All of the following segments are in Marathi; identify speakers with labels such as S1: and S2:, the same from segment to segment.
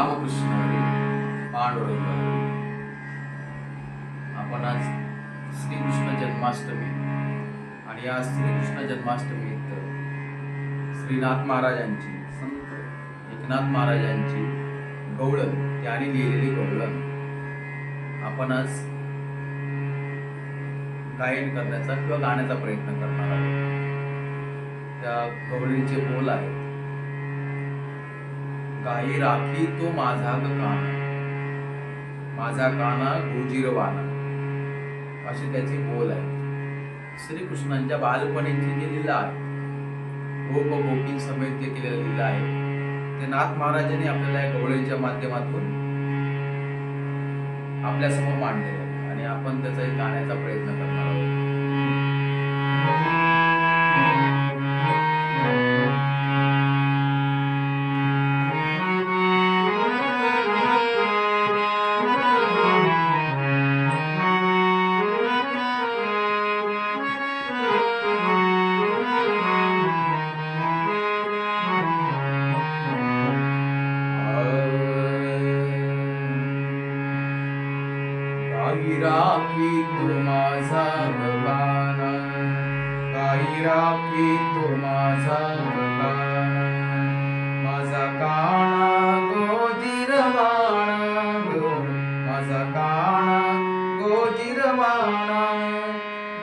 S1: रामकृष्ण पांडुरंग. आपण आज श्रीकृष्ण जन्माष्टमी आणि या श्रीकृष्ण जन्माष्टमीत श्रीनाथ महाराजांची संत एकनाथ महाराजांची गवळण त्यांनी लिहिलेली गवळण आपण आज गायन करण्याचा किंवा गाण्याचा प्रयत्न करणार आहोत. त्या गवळणीचे बोल आहेत. काही राखी तो माझा ग काना. माझा काना गोजीरवाना. असे त्याचे बोल आहेत श्रीकृष्णांच्या बालपणीची जी लीला आहे गोप गोपी समेत जे केलेलं लिला आहे ते नाथ महाराजांनी आपल्याला या गवळीच्या माध्यमातून आपल्यासमोर मांडलेलं आहे. आणि आपण त्याचा गाण्याचा प्रयत्न करणार आहोत राखी तो माझा गगाना गाई राखी तो माझा गगाना माझा काना गोजिरवाणा गो माझा काना गोजिरवाणा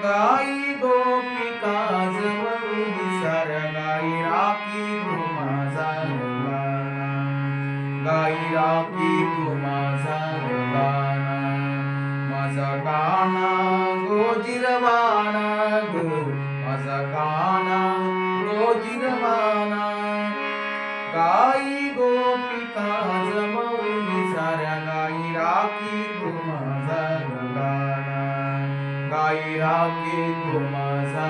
S1: गाई गोपिका जवळून सर गाई राखी तो माझा गगाना गाई राखी गोजिरवाना ग माझा गाना गोजिरवाना गाई गोपिका जमवून साऱ्या गाई राखी तू माझा गाना गाई राखी तू माझा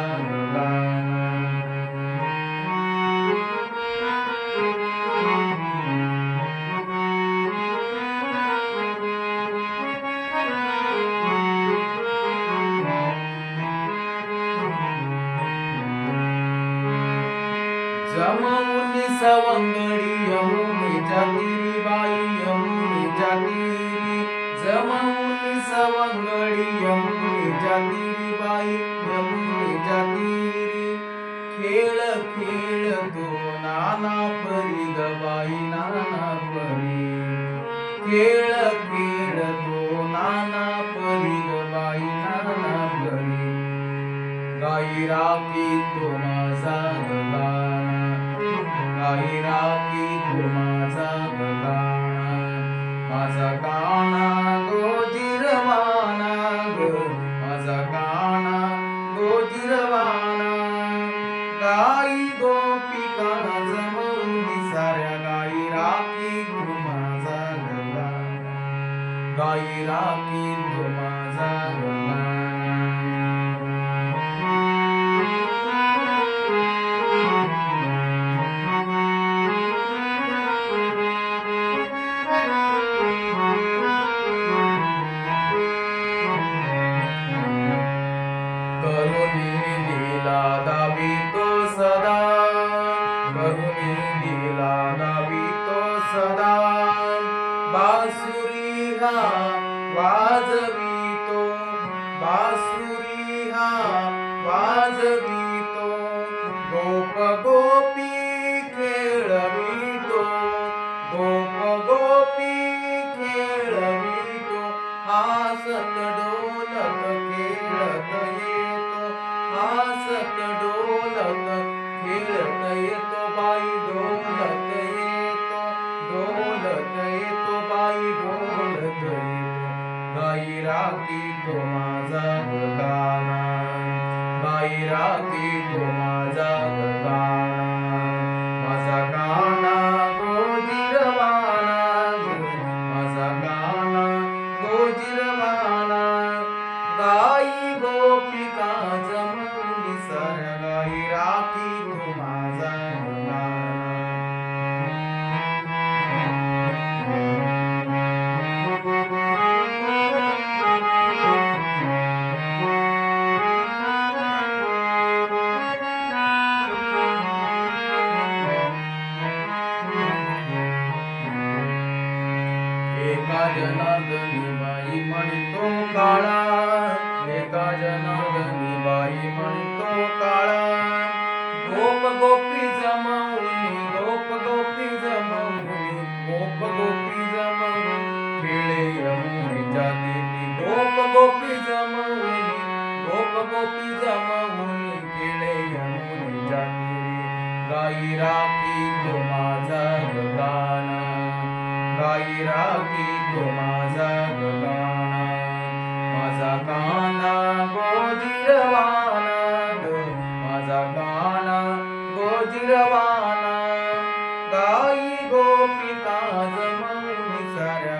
S1: जमवून सवंगडी यमुनेच्या तिरी बाई यमुनेच्या तिरी जमवून सवंगडी यमुनेच्या तिरी बाई यमुनेच्या तिरी खेळ खेळ तो नाना परी ग बाई नाना परी खेळ खेळ तो नाना परी ग बाई नाना परी गाई राखी तो माझा गाई राखी तो माझा गगाना माझा काना गोजिरवाना गो माझा काना गोजिरवाना गाई गोपिका जमवून साऱ्या गाई राखी तो माझा गगाना गाई राखी बासुरी हा वाजवितो बासुरी हा वाजवी राती माझा गाणा माझा गाणा गोजिरवाना माझा गाणा गोजिरवाना गा जनार्दनी मणि म्हणतो काळा एका जनार्दनी मणि तो काळा. गोप गोपी जम गाई राखी तो माझा गगाना माझा काना गोजिरवाना गो माझा काना गोजिरवाना. गाई गोपिका जमवली साऱ्या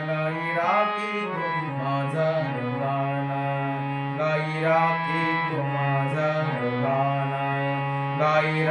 S1: तो माझा गगाना गाई राखी तो माझा गगाना गाई